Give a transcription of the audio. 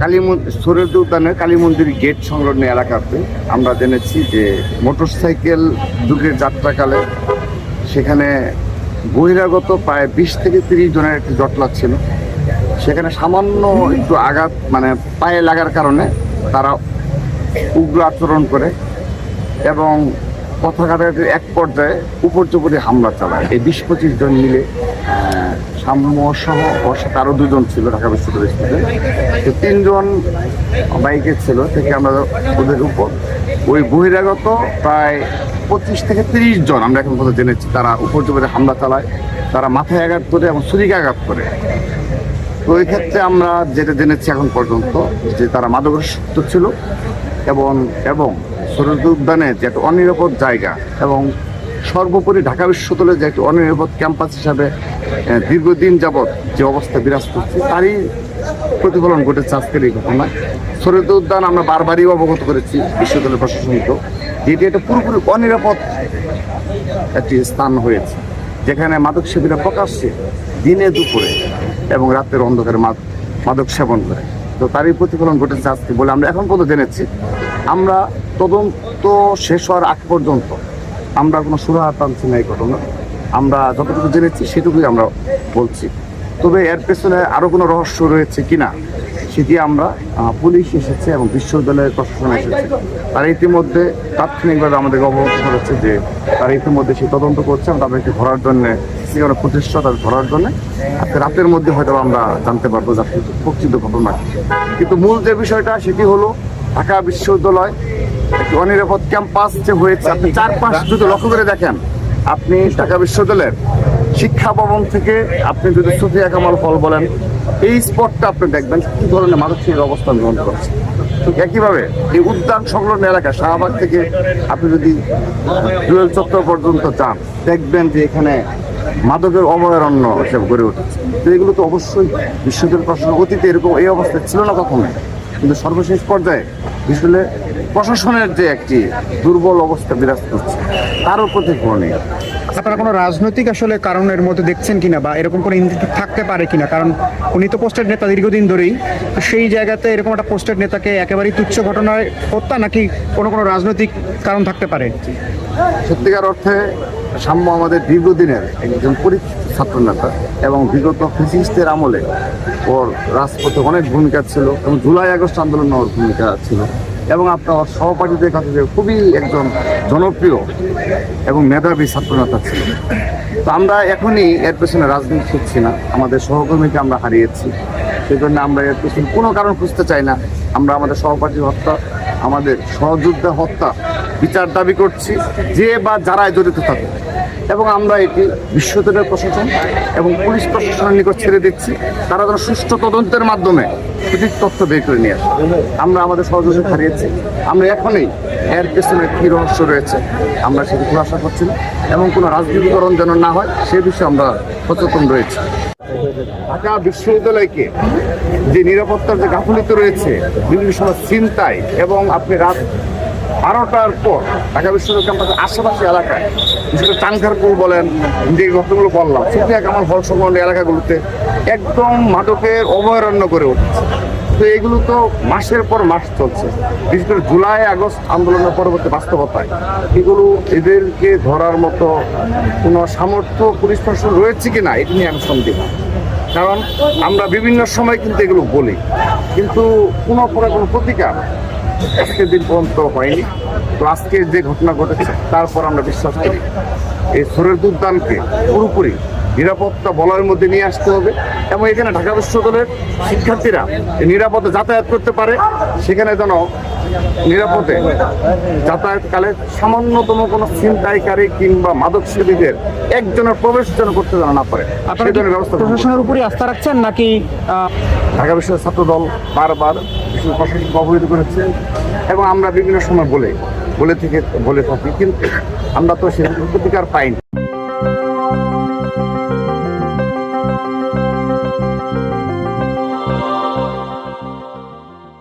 কালী সৌরদ উদ্যানের কালী মন্দির গেট সংলগ্ন এলাকাতে আমরা জেনেছি যে মোটরসাইকেল যুগের যাত্রাকালে সেখানে বহিরাগত প্রায় বিশ থেকে তিরিশ জনের একটি জটলা ছিল। সেখানে সামান্য একটু আঘাত মানে পায়ে লাগার কারণে তারা উগ্র আচরণ করে এবং কথা এক পর্যায়ে উপর্যুপরি হামলা চালায়। এই বিশ পঁচিশ জন মিলে সাম্য আরও দুজন ছিল ঢাকা বিশ্ববিদ্যালয় তো তিনজন বাইকে ছিল, থেকে আমরা ওদের উপর। ওই বহিরাগত প্রায় পঁচিশ থেকে তিরিশ জন, আমরা এখন পর্যন্ত জেনেছি, তারা উপর্যুপরি হামলা চালায়। তারা মাথায় আঘাত করে এবং শরীরে আঘাত করে। তো এই ক্ষেত্রে আমরা যেটা জেনেছি এখন পর্যন্ত, যে তারা মাদকাসক্ত ছিল এবং এবং সরস্বতী উদ্যানে যে একটা অনিরাপদ জায়গা এবং সর্বোপরি ঢাকা বিশ্ববিদ্যালয়ের যে একটা অনিরাপদ ক্যাম্পাস হিসাবে দীর্ঘদিন যাবৎ যে অবস্থা বিরাজ করছে, তারই প্রতিফলন ঘটেছে আজকের এই ঘটনায়। সরস্বতী উদ্যান আমরা বারবারই অবগত করেছি বিশ্ববিদ্যালয় প্রশাসনকেও যেটি একটা পুরোপুরি অনিরাপদ একটি স্থান হয়েছে, যেখানে মাদক সেবীরা প্রকাশ্যে দিনে দুপুরে এবং রাতের অন্ধকারে মাদ- মাদক সেবন করে। তো তারই প্রতিফলন ঘটেছে আজকে বলে আমরা এখন পর্যন্ত জেনেছি। আমরা তদন্ত শেষ হওয়ার আগ পর্যন্ত আমরা কোনো সুরাহা টানছি না এই ঘটনা। আমরা যতটুকু জেনেছি সেটুকুই আমরা বলছি। তবে এর পেছনে আরও কোনো রহস্য রয়েছে কিনা, সেটি আমরা পুলিশ এসেছে এবং বিশ্ববিদ্যালয়ের প্রশাসন এসেছে। তারা ইতিমধ্যে তাৎক্ষণিকভাবে আমাদেরকে অবগত করেছে যে তারা ইতিমধ্যে সেই তদন্ত করছে এবং তাদেরকে ধরার জন্য সেখানে প্রচেষ্টা তাদের ধরার জন্য আজকে রাতের মধ্যে হয়তো আমরা জানতে পারব যে আসলে প্রকৃত ঘটনা। কিন্তু মূল যে বিষয়টা সেটি হলো ঢাকা বিশ্ববিদ্যালয় অনিরাপদ ক্যাম্পাস যে হয়েছে, আপনি চারপাশ যদি লক্ষ্য করে দেখেন, আপনি ঢাকা বিশ্ববিদ্যালয়ের শিক্ষা ভবন থেকে আপনি যদি সুফিয়া কামাল হল বলেন, এই স্পটটা আপনি দেখবেন কি ধরনের মানসিক অবস্থান গ্রহণ করছে। একইভাবে এই উদ্যান সংলগ্ন এলাকা শাহবাগ থেকে আপনি যদি জুয়েল চত্বর পর্যন্ত যান, দেখবেন যে এখানে মাদকের অভয়ারণ্য হিসেবে গড়ে উঠেছে। তো এগুলো তো অবশ্যই বিশ্ববিদ্যালয় প্রশাসন অতীতে এরকম এই অবস্থা ছিল না কখনো। কিন্তু সর্বশেষ পর্যায়ে বিশ্ববিদ্যালয় প্রশাসনের যে একটি দুর্বল অবস্থা বিরাজ করছে তারও প্রতিফলনীয় আপনারা কোনো রাজনৈতিক আসলে কারণের মধ্যে দেখছেন কিনা বা এরকম কোনো ইঙ্গিত থাকতে পারে কিনা? কারণ উনি তো পোস্টেড নেতা দীর্ঘদিন ধরেই সেই জায়গাতে এরকম একটা পোস্টেড নেতাকে একেবারেই তুচ্ছ ঘটনায় হত্যা নাকি কোনো কোনো রাজনৈতিক কারণ থাকতে পারে? সত্যিকার অর্থে সাম্য আমাদের দীর্ঘদিনের একজন পরিচিত ছাত্রনেতা এবং বিগত ফিজিক্সদের আমলে ওর রাজপথে অনেক ভূমিকা ছিল এবং জুলাই আগস্ট আন্দোলনে ওর ভূমিকা ছিল এবং আপনার সহপাঠীদের কাছে যে খুবই একজন জনপ্রিয় এবং মেধাবী ছাত্রনেতা ছিল তো আমরা এখনই এর পেছনে রাজনীতি খুঁজছি না, আমাদের সহকর্মীকে আমরা হারিয়েছি। সেই জন্য আমরা এর পেছনে কোনো কারণ খুঁজতে চাই না। আমরা আমাদের সহপাঠী হত্যা, আমাদের সহযোদ্ধা হত্যা বিচার দাবি করছি যে বা যারাই জড়িত থাকে এবং আমরা এটি বিশ্ববিদ্যালয় প্রশাসন এবং পুলিশ প্রশাসনের নিকট ছেড়ে দিচ্ছি। তারা যেন সুষ্ঠু তদন্তের মাধ্যমে সঠিক তথ্য বের করে নিয়ে আসে। আমরা আমাদের সহযোগিতা হারিয়েছি। আমরা এখনই এর পেছনে কী রহস্য রয়েছে, আমরা সেটি খুলাসা করছি না। এবং কোনো রাজনীতিকরণ যেন না হয়, সে বিষয়ে আমরা সচেতন রয়েছি। ঢাকা বিশ্ববিদ্যালয়কে যে নিরাপত্তার যে গাফলিত রয়েছে, বিভিন্ন সময় চিন্তায় এবং আপনি রাত বারোটার পর ঢাকা বিশ্ববিদ্যালয় ক্যাম্পাসের আশেপাশে এলাকায় বিশেষ করে চানখারপুর বলেন, যে ঘটনাগুলো বললাম সুফিয়া কামাল হল সংলগ্ন এলাকাগুলোতে একদম মাদকের অভয়ারণ্য করে উঠছে। তো এগুলো তো মাসের পর মাস চলছে। বিশেষ করে জুলাই, আগস্ট আন্দোলনের পরবর্তী বাস্তবতায় এগুলো এদেরকে ধরার মতো কোনো সামর্থ্য পুলিশ রয়েছে কি না এটি নিয়ে আমি সন্দেহ। কারণ আমরা বিভিন্ন সময় কিন্তু এগুলো বলি। কিন্তু কোনো প্রকার কোনো প্রতিকার আজকের দিন পর্যন্ত হয়নি। তো আজকে যে ঘটনা ঘটেছে, তারপর আমরা বিশ্বাস করি এই সরের উদ্যানকে পুরোপুরি নিরাপত্তা বলয়ের মধ্যে নিয়ে আসতে হবে এবং এখানে ঢাকা বিশ্ববিদ্যালয়ের শিক্ষার্থীরা নিরাপদে যাতায়াত করতে পারে। সেখানে যেন নিরাপদে যাতায়াতকালে সামান্যতম কোনো ছিনতাইকারী কিংবা মাদক সেবীদের একজনের প্রবেশ যেন করতে যেন না পারে আপনারা সে ব্যবস্থা। প্রশাসনের উপরই আস্থা রাখছেন নাকি ঢাকা বিশ্ববিদ্যালয়ের ছাত্র দল বারবার বিশ্ব প্রশাসনকে অবহিত করেছে এবং আমরা বিভিন্ন সময় বলে বলে থেকে বলে থাকি কিন্তু আমরা তো সে প্রতিকার পাইনি